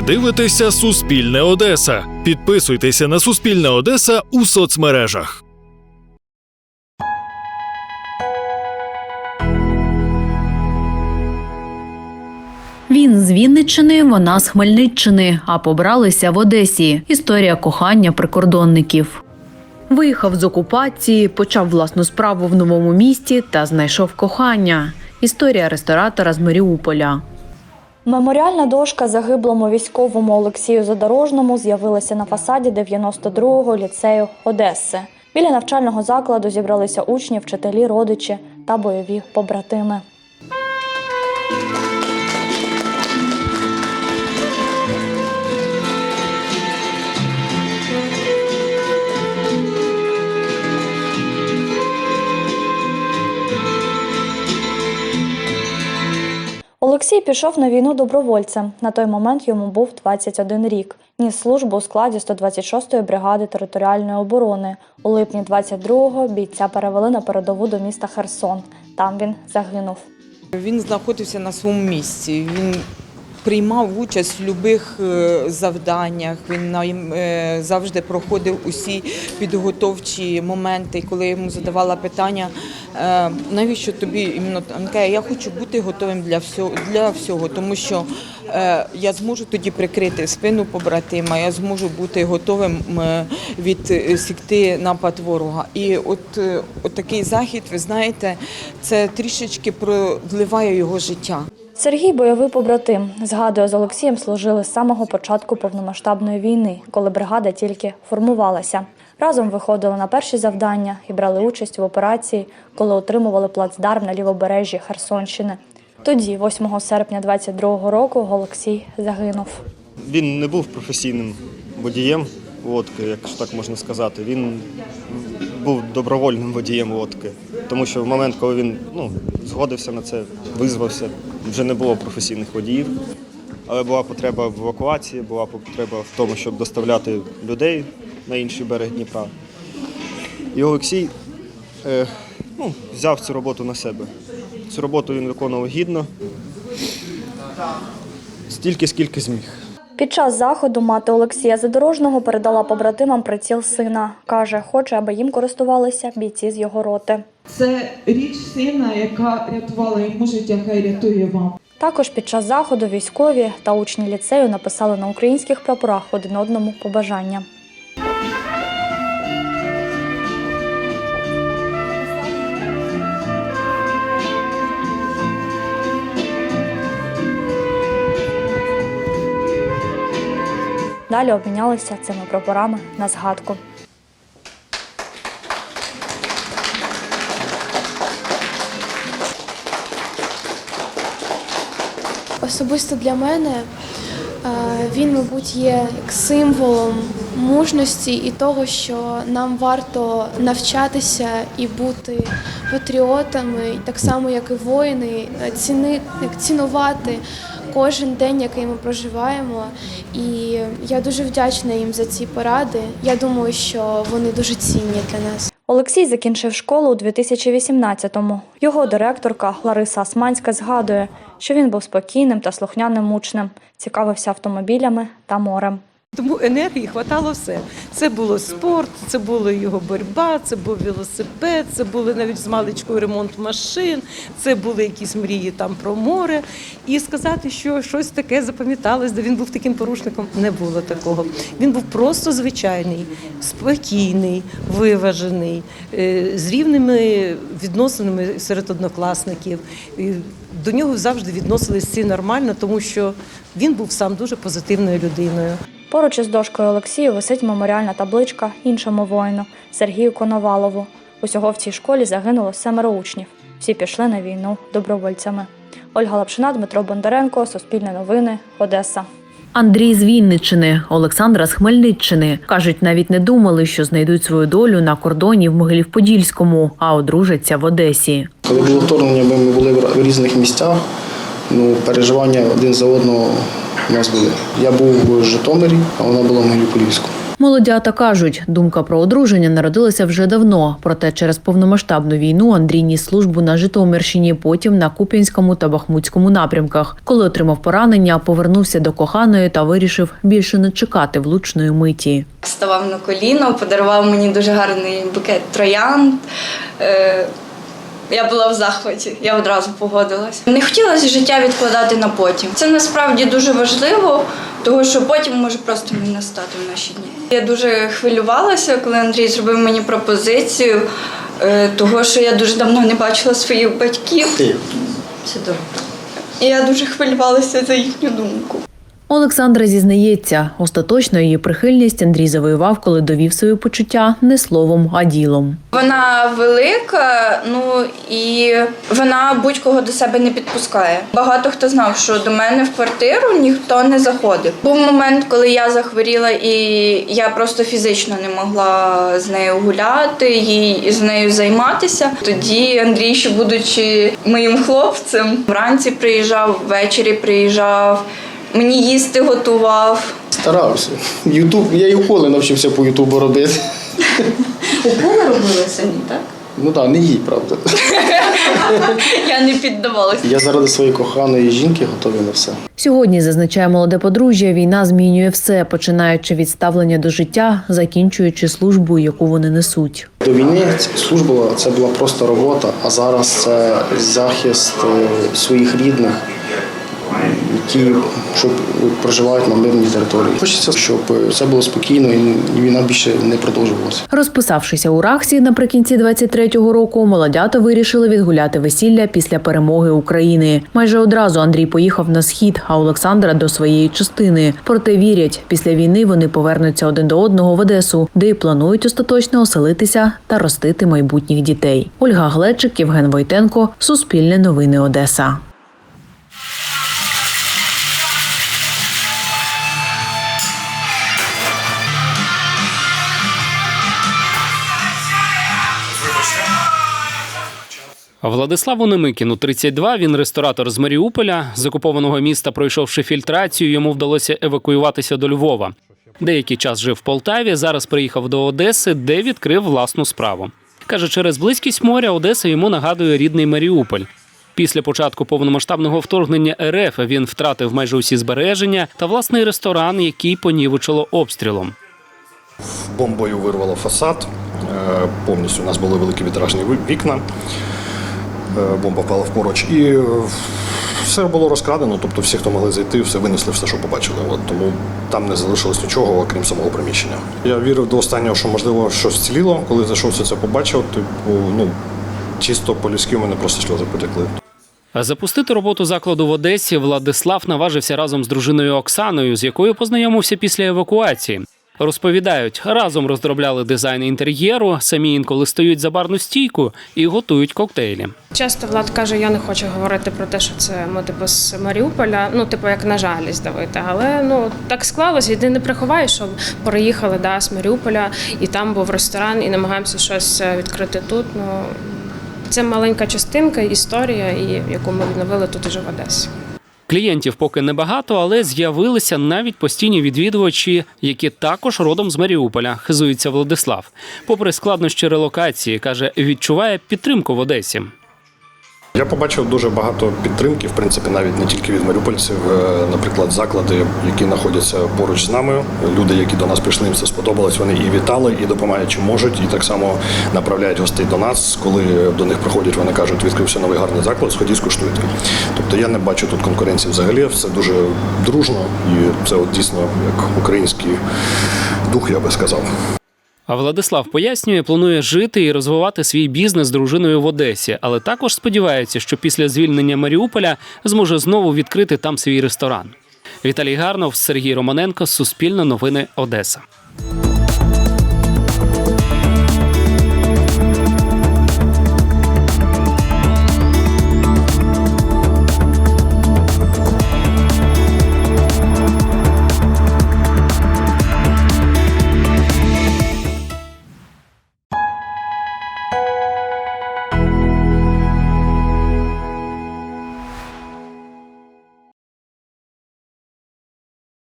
Ви дивитеся Суспільне Одеса. Підписуйтеся на Суспільне Одеса у соцмережах. Він з Вінниччини, вона з Хмельниччини, а побралися в Одесі. Історія кохання прикордонників. Виїхав з окупації, почав власну справу в новому місті та знайшов кохання. Історія ресторатора з Маріуполя. Меморіальна дошка загиблому військовому Олексію Задорожному з'явилася на фасаді 92-го ліцею Одеси. Біля навчального закладу зібралися учні, вчителі, родичі та бойові побратими. Олексій пішов на війну добровольцем. На той момент йому був 21 рік. Ніс службу у складі 126-ї бригади територіальної оборони. У липні 22-го бійця перевели на передову до міста Херсон. Там він загинув. Він знаходився на своєму місці. Він приймав участь в будь-яких завданнях. Він е, завжди проходив усі підготовчі моменти. Коли йому задавала питання, е, навіщо тобі іменно танке, я хочу бути готовим для всього, тому що е, я зможу тоді прикрити спину побратима, я зможу бути готовим е, відсікти напад ворога. І от, е, от такий захід, ви знаєте, це трішечки продливає його життя. Сергій бойовий побратим. Згадує, з Олексієм служили з самого початку повномасштабної війни, коли бригада тільки формувалася. Разом виходили на перші завдання і брали участь в операції, коли отримували плацдарм на лівобережжі Херсонщини. Тоді, 8 серпня 22-го року, Олексій загинув. Він не був професійним водієм лодки, якщо так можна сказати. Він був добровольним водієм лодки, тому що в момент, коли він ну, згодився на це, визвався, вже не було професійних водіїв. Але була потреба в евакуації, була потреба в тому, щоб доставляти людей на інший берег Дніпра. І Олексій е, ну, взяв цю роботу на себе. Цю роботу він виконував гідно, стільки, скільки зміг. Під час заходу мати Олексія Задорожного передала побратимам приціл сина. Каже, хоче, аби їм користувалися бійці з його роти. Це річ сина, яка рятувала йому життя, хай рятує вам. Також під час заходу військові та учні ліцею написали на українських прапорах один одному побажання. Далі обмінялися цими прапорами на згадку. Особисто для мене е, він, мабуть, є символом мужності і того, що нам варто навчатися і бути патріотами, так само, як і воїни, е, ціни, цінувати кожен день, який ми проживаємо. І я дуже вдячна їм за ці поради. Я думаю, що вони дуже цінні для нас. Олексій закінчив школу у 2018-му. Його директорка Лариса Османська згадує, що він був спокійним та слухняним учнем, цікавився автомобілями та морем. Тому енергії хватало все. Це було спорт, це була його боротьба, це був велосипед, це були навіть з маличкою ремонт машин, це були якісь мрії там про море. І сказати, що щось таке запам'яталось, де він був таким порушником, не було такого. Він був просто звичайний, спокійний, виважений, е, з рівними відносинами серед однокласників. До нього завжди відносились всі нормально, тому що він був сам дуже позитивною людиною. Поруч із дошкою Олексію висить меморіальна табличка іншому воїну Сергію Коновалову. Усього в цій школі загинуло семеро учнів. Всі пішли на війну добровольцями. Ольга Лапшина, Дмитро Бондаренко, Суспільне новини, Одеса. Андрій з Вінниччини, Олександра з Хмельниччини. Кажуть, навіть не думали, що знайдуть свою долю на кордоні в Могилів-Подільському, а одружаться в Одесі. Коли було вторгнення, ми ми були в різних місцях. Ну, переживання один за одного у нас були. Я був в Житомирі, а вона була в Могилі-Подільську. Молодята кажуть, думка про одруження народилася вже давно. Проте через повномасштабну війну Андрій ніс службу на Житомирщині, потім на Куп'янському та Бахмутському напрямках. Коли отримав поранення, повернувся до коханої та вирішив більше не чекати влучної миті. ставав на коліно, подарував мені дуже гарний букет троянд. Я була в захваті, я одразу погодилась. Не хотілося життя відкладати на потім. Це насправді дуже важливо, тому що потім може просто не настати в наші дні. Я дуже хвилювалася, коли Андрій зробив мені пропозицію, е, того що я дуже давно не бачила своїх батьків. Все добре. І я дуже хвилювалася за їхню думку. Олександра зізнається, остаточно її прихильність Андрій завоював, коли довів свої почуття не словом, а ділом. Вона велика, ну і вона будь-кого до себе не підпускає. Багато хто знав, що до мене в квартиру ніхто не заходив. Був момент, коли я захворіла, і я просто фізично не могла з нею гуляти, їй з нею займатися. Тоді Андрій, ще будучи моїм хлопцем, вранці приїжджав, ввечері приїжджав, мені їсти готував. Старався. Ютуб, я і уколи навчився по Ютубу робити. Уколи робили самі, так? Ну так, не їй, правда. Я не піддавалася. Я заради своєї коханої жінки готовий на все. Сьогодні зазначає молоде подружжя, війна змінює все, починаючи від ставлення до життя, закінчуючи службу, яку вони несуть. До війни служба це була просто робота, а зараз це захист е, своїх рідних, які щоб проживають на мирній території. Хочеться, щоб це було спокійно і війна більше не продовжувалася. Розписавшися у Рахсі наприкінці 23-го року, молодята вирішили відгуляти весілля після перемоги України. Майже одразу Андрій поїхав на схід, а Олександра до своєї частини. Проте вірять, після війни вони повернуться один до одного в Одесу, де й планують остаточно оселитися та ростити майбутніх дітей. Ольга Глечик, Євген Войтенко, Суспільне новини Одеса. Владиславу Немикіну 32, Він ресторатор з Маріуполя. З окупованого міста, пройшовши фільтрацію, йому вдалося евакуюватися до Львова. Деякий час жив в Полтаві. Зараз приїхав до Одеси, де відкрив власну справу. Каже, через близькість моря Одеса йому нагадує рідний Маріуполь. Після початку повномасштабного вторгнення РФ він втратив майже усі збереження та власний ресторан, який понівечило обстрілом. Бомбою вирвало фасад. Е, Повністю у нас були великі вітражні вікна. Е, Бомба впала в поруч. І е, все було розкрадено, тобто всі, хто могли зайти, все винесли, все, що побачили. От, тому там не залишилось нічого, окрім самого приміщення. Я вірив до останнього, що можливо щось вціліло. Коли зайшов все це побачив, типу, ну чисто по-людськи у мене просто сльози потекли. Запустити роботу закладу в Одесі Владислав наважився разом з дружиною Оксаною, з якою познайомився після евакуації. Розповідають, разом розробляли дизайн інтер'єру, самі інколи стають за барну стійку і готують коктейлі. Часто Влад каже, я не хочу говорити про те, що це ми типу з Маріуполя, ну типу як на жалість давити. Але ну так склалося, і ти не приховаєш, що переїхали да, з Маріуполя, і там був ресторан, і намагаємося щось е, відкрити тут. Ну це маленька частинка, історія, і яку ми відновили тут уже в Одесі. Клієнтів поки небагато, але з'явилися навіть постійні відвідувачі, які також родом з Маріуполя, хизується Владислав. Попри складнощі релокації, каже, відчуває підтримку в Одесі. Я побачив дуже багато підтримки, в принципі, навіть не тільки від маріупольців, Е, наприклад, заклади, які знаходяться поруч з нами. Люди, які до нас прийшли, їм це сподобалось. Вони і вітали, і допомагають, чим можуть, і так само направляють гостей до нас. Коли до них приходять, вони кажуть, відкрився новий гарний заклад, сходіть, скуштуйте. Тобто я не бачу тут конкуренції взагалі. Все дуже дружно, і це от дійсно як український дух, я би сказав. А Владислав пояснює, планує жити і розвивати свій бізнес з дружиною в Одесі, але також сподівається, що після звільнення Маріуполя зможе знову відкрити там свій ресторан. Віталій Гарнов, Сергій Романенко, Суспільне новини Одеса.